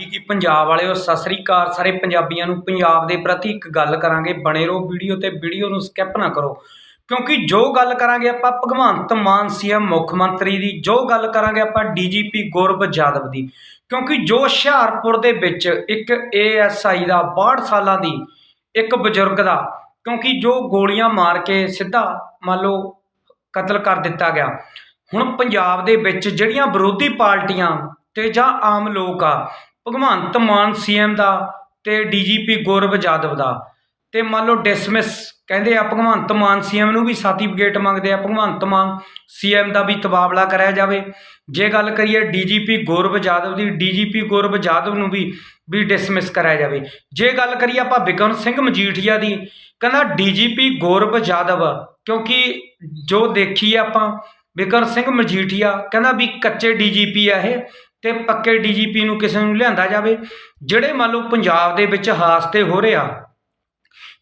ਕੀ ਕੀ ਪੰਜਾਬ ਵਾਲਿਓ, ਸਤਿ ਸ੍ਰੀ ਅਕਾਲ ਸਾਰੇ ਪੰਜਾਬੀਆਂ ਨੂੰ ਪੰਜਾਬ ਦੇ ਪ੍ਰਤੀ ਇੱਕ ਗੱਲ ਕਰਾਂਗੇ, ਬਣੇ ਰਹੋ ਵੀਡੀਓ ਤੇ, ਵੀਡੀਓ ਨੂੰ ਸਕਿਪ ਨਾ ਕਰੋ। ਕਿਉਂਕਿ ਜੋ ਗੱਲ ਕਰਾਂਗੇ ਆਪਾਂ ਭਗਵੰਤ ਮਾਨ ਸੀਐਮ ਮੁੱਖ ਮੰਤਰੀ ਦੀ, ਜੋ ਗੱਲ ਕਰਾਂਗੇ ਆਪਾਂ ਡੀਜੀਪੀ ਗੁਰਬ ਜਾਦਵ ਦੀ। ਕਿਉਂਕਿ ਜੋ ਹੁਸ਼ਿਆਰਪੁਰ ਦੇ ਵਿੱਚ ਇੱਕ ਏਐਸਆਈ ਦਾ 62 ਸਾਲਾਂ ਦੀ ਇੱਕ ਬਜ਼ੁਰਗ ਦਾ, ਕਿਉਂਕਿ ਜੋ ਗੋਲੀਆਂ ਮਾਰ ਕੇ ਸਿੱਧਾ ਮੰਨ ਲਓ ਕਤਲ ਕਰ ਦਿੱਤਾ ਗਿਆ। ਹੁਣ ਪੰਜਾਬ ਦੇ ਵਿੱਚ ਜਿਹੜੀਆਂ ਵਿਰੋਧੀ ਪਾਰਟੀਆਂ ਤੇ ਜਾਂ ਆਮ ਲੋਕ ਆ ਭਗਵੰਤ ਮਾਨ ਸੀਐਮ ਦਾ ਤੇ ਡੀਜੀਪੀ ਗੌਰਵ ਜਾਦਵ ਦਾ। ਤੇ ਮੰਨ ਲਓ ਡਿਸਮਿਸ ਕਹਿੰਦੇ ਆ ਭਗਵੰਤ ਮਾਨ ਸੀਐਮ ਨੂੰ ਵੀ ਸਰਟੀਫਿਕੇਟ ਮੰਗਦੇ ਆ, ਭਗਵੰਤ ਮਾਨ ਸੀਐਮ ਦਾ ਵੀ ਤਬਾਦਲਾ ਕਰਾਇਆ ਜਾਵੇ। ਜੇ ਗੱਲ ਕਰੀਏ ਡੀਜੀਪੀ ਗੌਰਵ ਜਾਦਵ ਦੀ ਡੀਜੀਪੀ ਗੌਰਵ ਜਾਦਵ ਨੂੰ ਵੀ ਵੀ ਡਿਸਮਿਸ ਕਰਾਇਆ ਜਾਵੇ। ਜੇ ਗੱਲ ਕਰੀਏ ਆਪਾਂ ਬਿਕਰਮ ਸਿੰਘ ਮਜੀਠੀਆ ਦੀ, ਕਹਿੰਦਾ ਡੀਜੀਪੀ ਗੌਰਵ ਜਾਦਵ, ਕਿਉਂਕਿ ਜੋ ਦੇਖੀ ਆਪਾਂ ਬਿਕਰਮ ਸਿੰਘ ਮਜੀਠੀਆ ਕਹਿੰਦਾ ਵੀ ਕੱਚੇ ਡੀਜੀਪੀ ਆ ਇਹ ਤੇ ਪੱਕੇ ਡੀਜੀਪੀ ਨੂੰ ਕਿਸੇ ਨੂੰ ਲਿਆਂਦਾ ਜਾਵੇ, ਜਿਹੜੇ ਮੰਨ ਲਓ ਪੰਜਾਬ ਦੇ ਵਿੱਚ ਹਾਦਸੇ ਹੋ ਰਹੇ ਆ,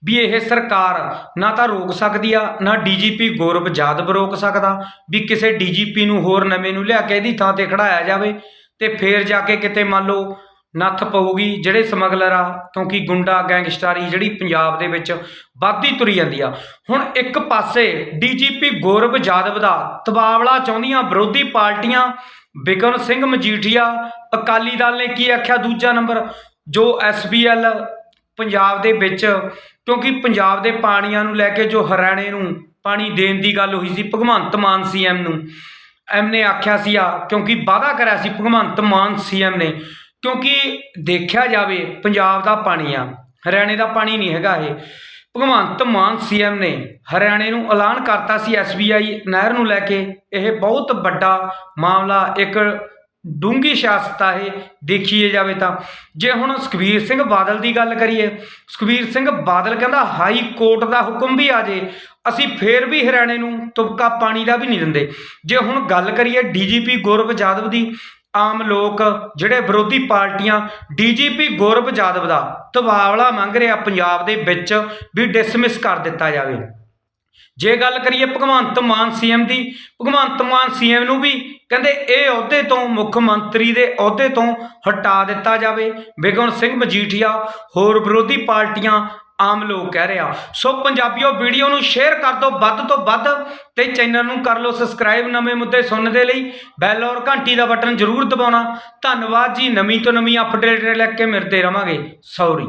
ਵੀ ਇਹ ਸਰਕਾਰ ਨਾ ਤਾਂ ਰੋਕ ਸਕਦੀ ਆ, ਨਾ ਡੀਜੀਪੀ ਗੌਰਵ ਜਾਦਵ ਰੋਕ ਸਕਦਾ, ਵੀ ਕਿਸੇ ਡੀਜੀਪੀ ਨੂੰ ਹੋਰ ਨਵੇਂ ਨੂੰ ਲਿਆ ਕੇ ਇਹਦੀ ਥਾਂ ਤੇ ਖੜਾਇਆ ਜਾਵੇ, ਤੇ ਫੇਰ ਜਾ ਕੇ ਕਿਤੇ ਮੰਨ ਲਓ ਨੱਥ ਪਊਗੀ, ਜਿਹੜੇ ਸਮਗਲਰ ਆ, ਕਿਉਂਕਿ ਗੁੰਡਾ, ਗੈਂਗਸਟਰੀ ਜਿਹੜੀ ਪੰਜਾਬ ਦੇ ਵਿੱਚ ਵੱਧਦੀ ਤੁਰੀ ਜਾਂਦੀ ਆ। ਹੁਣ ਇੱਕ ਪਾਸੇ ਡੀਜੀਪੀ ਗੌਰਵ ਯਾਦਵ ਦਾ ਤਬਾਵਲਾ ਚਾਹੁੰਦੀਆਂ ਵਿਰੋਧੀ ਪਾਰਟੀਆਂ, ਬਿਕਰਮ ਸਿੰਘ ਮਜੀਠੀਆ, ਅਕਾਲੀ ਦਲ ਨੇ ਕੀ ਆਖਿਆ ਦੂਜਾ ਨੰਬਰ? ਜੋ ਐਸਬੀਐਲ ਪੰਜਾਬ ਦੇ ਵਿੱਚ, ਕਿਉਂਕਿ ਪੰਜਾਬ ਦੇ ਪਾਣੀਆਂ ਨੂੰ ਲੈ ਕੇ ਜੋ ਹਰਿਆਣੇ ਨੂੰ ਪਾਣੀ ਦੇਣ ਦੀ ਗੱਲ ਹੋਈ ਸੀ, ਭਗਵੰਤ ਮਾਨ ਸੀਐਮ ਨੂੰ, ਐਮ ਨੇ ਆਖਿਆ ਸੀ ਆ ਕਿਉਂਕਿ ਵਾਅਦਾ ਕਰਿਆ ਸੀ ਭਗਵੰਤ ਮਾਨ ਸੀਐਮ ਨੇ। ਕਿਉਂਕਿ ਦੇਖਿਆ ਜਾਵੇ ਪੰਜਾਬ ਦਾ ਪਾਣੀ ਆ, ਹਰਿਆਣੇ ਦਾ ਪਾਣੀ ਨਹੀਂ ਹੈਗਾ ਇਹ। ਭਗਵੰਤ ਮਾਨ ਸੀਐਮ ਨੇ ਹਰਿਆਣੇ ਨੂੰ ਐਲਾਨ ਕਰਤਾ ਸੀ ਐਸਬੀਆਈ ਨਹਿਰ ਨੂੰ ਲੈ ਕੇ। ਇਹ ਬਹੁਤ ਵੱਡਾ ਮਾਮਲਾ, ਇੱਕ ਡੂੰਗੀ ਸਿਆਸਤ ਆ ਇਹ, ਦੇਖੀਏ ਜਾਵੇ ਤਾਂ। ਜੇ ਹੁਣ ਸੁਖਬੀਰ ਸਿੰਘ ਬਾਦਲ ਦੀ ਗੱਲ ਕਰੀਏ, ਸੁਖਬੀਰ ਸਿੰਘ ਬਾਦਲ ਕਹਿੰਦਾ ਹਾਈ ਕੋਰਟ ਦਾ ਹੁਕਮ ਵੀ ਆ ਜੇ, ਅਸੀਂ ਫੇਰ ਵੀ ਹਰਿਆਣੇ ਨੂੰ ਤੁਬਕਾ ਪਾਣੀ ਦਾ ਵੀ ਨਹੀਂ ਦਿੰਦੇ। ਜੇ ਹੁਣ ਗੱਲ ਕਰੀਏ ਡੀਜੀਪੀ ਗੌਰਵ ਜਾਦਵ ਦੀ ਆਮ ਲੋਕ ਜਿਹੜੇ ਵਿਰੋਧੀ ਪਾਰਟੀਆਂ ਡੀਜੀਪੀ ਗੌਰਵ ਯਾਦਵ ਦਾ ਤਬਾਵਲਾ ਮੰਗ ਰਿਹਾ ਪੰਜਾਬ ਦੇ ਵਿੱਚ ਵੀ ਡਿਸਮਿਸ ਕਰ ਦਿੱਤਾ ਜਾਵੇ। ਜੇ ਗੱਲ ਕਰੀਏ ਭਗਵੰਤ ਮਾਨ ਸੀਐਮ ਦੀ, ਭਗਵੰਤ ਮਾਨ ਸੀਐਮ ਨੂੰ ਵੀ ਕਹਿੰਦੇ ਇਹ ਅਹੁਦੇ ਤੋਂ ਮੁੱਖ ਮੰਤਰੀ ਦੇ ਅਹੁਦੇ ਤੋਂ ਹਟਾ ਦਿੱਤਾ ਜਾਵੇ। ਬਿਗਨ ਸਿੰਘ ਮਜੀਠੀਆ ਹੋਰ ਵਿਰੋਧੀ ਪਾਰਟੀਆਂ ਆਮ ਲੋਕ ਕਹਿ ਰਿਹਾ ਸੋ ਪੰਜਾਬੀਓ ਵੀਡੀਓ ਨੂੰ ਸ਼ੇਅਰ ਕਰ ਦਿਓ ਵੱਧ ਤੋਂ ਵੱਧ ਤੇ ਚੈਨਲ ਨੂੰ ਕਰ ਲਓ ਸਬਸਕ੍ਰਾਈਬ ਨਵੇਂ ਮੁੱਦੇ ਸੁਣਨ ਦੇ ਲਈ। ਬੈਲ ਔਰ ਘੰਟੀ ਦਾ ਬਟਨ ਜ਼ਰੂਰ ਦਬਾਉਣਾ। ਧੰਨਵਾਦ ਜੀ, ਨਵੀਂ ਤੋਂ ਨਵੀਂ ਅਪਡੇਟ ਲੈ ਕੇ ਮਿਲਦੇ ਰਵਾਂਗੇ। ਸੌਰੀ